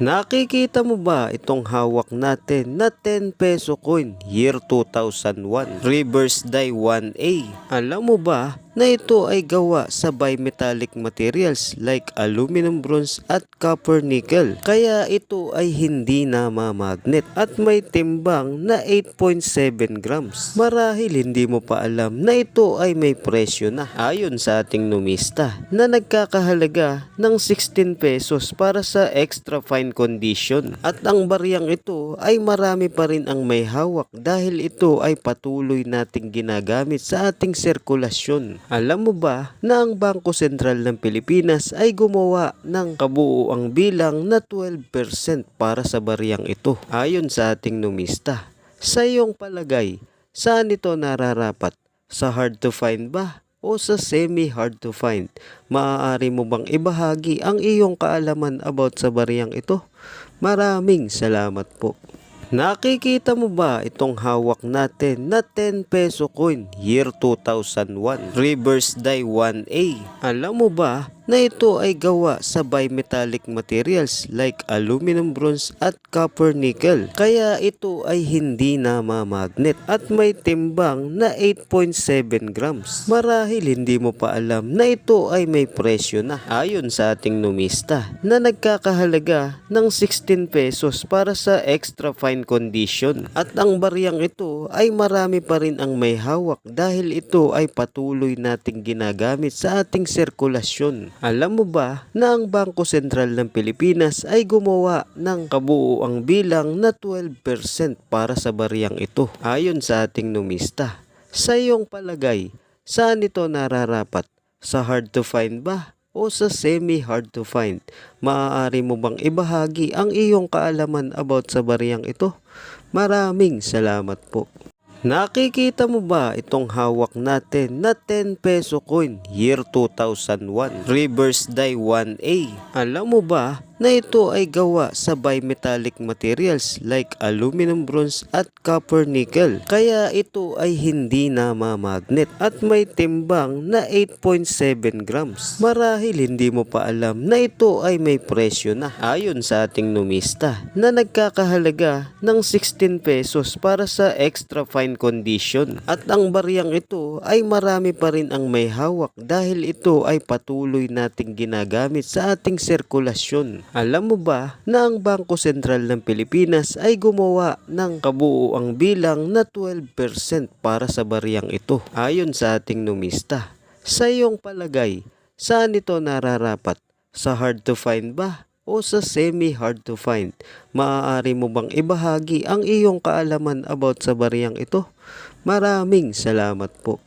Nakikita mo ba itong hawak natin na 10 peso coin year 2001 reverse die 1A? Alam mo ba na ito ay gawa sa bimetallic materials like aluminum bronze at copper nickel. Kaya ito ay hindi namamagnet at may timbang na 8.7 grams. Marahil hindi mo pa alam na ito ay may presyo na ayon sa ating numista na nagkakahalaga ng 16 pesos para sa extra fine condition. At ang bariyang ito ay marami pa rin ang may hawak dahil ito ay patuloy nating ginagamit sa ating sirkulasyon. Alam mo ba na ang Bangko Sentral ng Pilipinas ay gumawa ng kabuuang bilang na 12% para sa bariyang ito ayon sa ating numista. Sa iyong palagay, saan ito nararapat? Sa hard to find ba? O sa semi-hard to find. Maaari mo bang ibahagi ang iyong kaalaman about sa bariyang ito? Maraming salamat po. Nakikita mo ba itong hawak natin na 10 peso coin year 2001 reverse die 1A? Alam mo ba na ito ay gawa sa bimetallic materials like aluminum bronze at copper nickel. Kaya ito ay hindi namamagnet at may timbang na 8.7 grams. Marahil hindi mo pa alam na ito ay may presyo na ayon sa ating numista na nagkakahalaga ng 16 pesos para sa extra fine condition. At ang bariyang ito ay marami pa rin ang may hawak dahil ito ay patuloy nating ginagamit sa ating sirkulasyon. Alam mo ba na ang Bangko Sentral ng Pilipinas ay gumawa ng kabuuang bilang na 12% para sa bariyang ito ayon sa ating numista. Sa iyong palagay, saan ito nararapat? Sa hard to find ba? o sa semi-hard to find. Maaari mo bang ibahagi ang iyong kaalaman about sa bariyang ito? Maraming salamat po. Nakikita mo ba itong hawak natin na 10 peso coin year 2001 reverse die 1A? Alam mo ba na ito ay gawa sa bimetallic materials like aluminum bronze at copper nickel. Kaya ito ay hindi namamagnet at may timbang na 8.7 grams. Marahil hindi mo pa alam na ito ay may presyo na ayon sa ating numista na nagkakahalaga ng 16 pesos para sa extra fine condition. At ang bariyang ito ay marami pa rin ang may hawak dahil ito ay patuloy nating ginagamit sa ating sirkulasyon. Alam mo ba na ang Bangko Sentral ng Pilipinas ay gumawa ng kabuuang bilang na 12% para sa bariyang ito ayon sa ating numista. Sa iyong palagay, saan ito nararapat? Sa hard to find ba? o sa semi-hard to find. Maaari mo bang ibahagi ang iyong kaalaman about sa bariyang ito? Maraming salamat po.